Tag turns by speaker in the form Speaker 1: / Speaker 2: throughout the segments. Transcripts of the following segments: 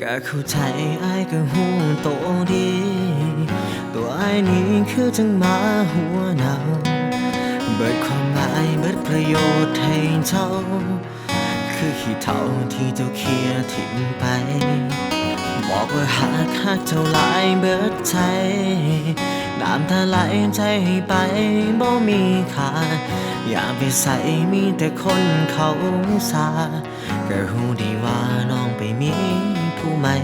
Speaker 1: ก็เข้าใจไอายก็หูโตดี ตัวไอายนี่คือจังมาหัวหนาวเบิดความหมายเบิดประโยชน์ให้เจ้า คือขี้เท่าที่เจ้าเคลียทิ้งไป บอกว่าหากหักเจ้าหลายเบิดใจน้ำตาไหลใจให้ไปบ่มีค่าอย่าไปใส่มีแต่คนเขาสาก็หูดีว่าน้องไปมี ผู้ใหม่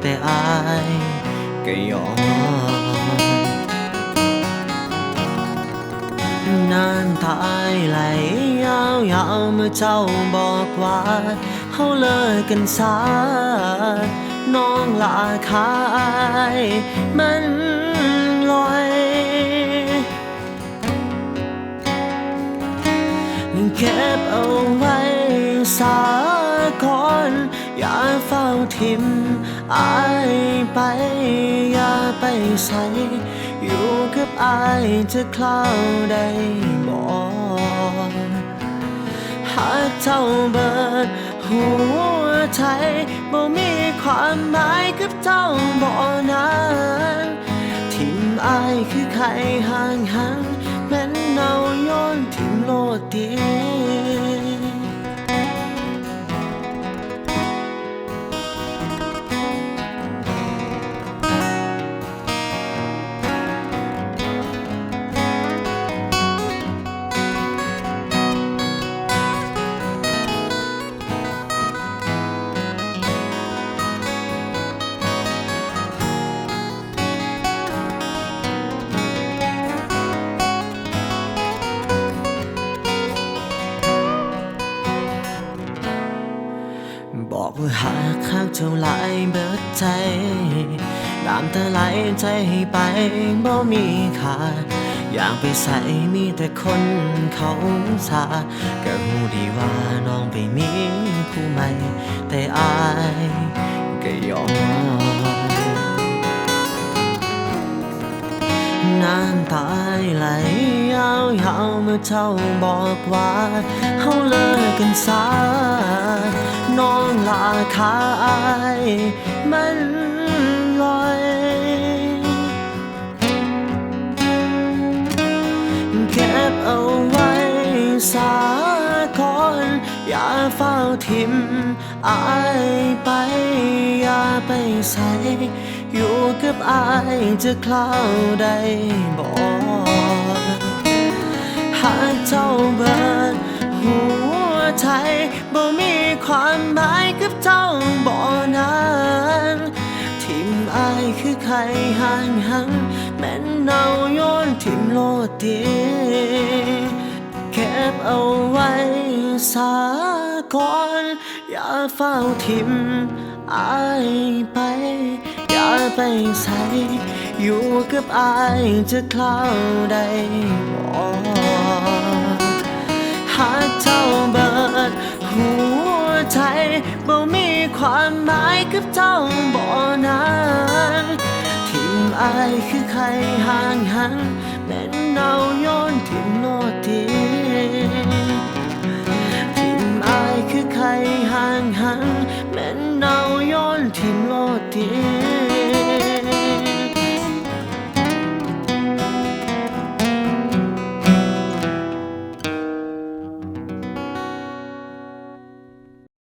Speaker 1: แต่อายก็ยอมนานตายไหลยาวยาวเมื่อเจ้าบอกว่าเฮาเลิกกันซาน้องลาคายมันลอยเก็บเอาไว้สาก่อน อย่าเฝ้าทิมอายไปอย่าไปใส่อยู่กับอายจะคลาวได้บ่หากเจ้าเบิดหัวใจบ่มีความหมายกับเจ้าบ่นั้นทิมอายคือใครห่างหันแม่นเนาโยนทิมโลดเบอกว่าหากข้าเจ้าหลายเบิดใจน้ำตาไหลใจให้ไปบ่มีค่าอยากไปใส่มีแต่คนเขาสาก็หูดีว่าน้องไปมีผู้ใหม่ แต่อายก็ยอมน้ำตาไหลาวยาวเมื่อเจ้าบอกว่าเฮาเลิกกันซาน้องลาคายมันลอยเก็บเอาไว้สาก่อนอย่าเฝ้าทิมอายไปอย่าไปใส่อยู่กับอายจะคลาวได้บ่ หากเจ้าเบิดหัวใจบ่มีความหมายกับเจ้าบ่นั้นทิมอายคือใครห่างหันแม่นเนาโยนทิมโลดเดีเก็บเอาไว้สาก่อนอย่าเฝ้าทิมอายไปอย่าไปใส่อยู่กับอายจะคลาวได้บ่ หากเจ้าเบิดหัวใจบ่มีความหมายกับเจ้าบ่นั้นทิมอายคือใครห่างหันแม่นเนาโยนทิมโลดเดีทิมอายคือใครห่างหันแม่นเนาโยนทิมโลดเดี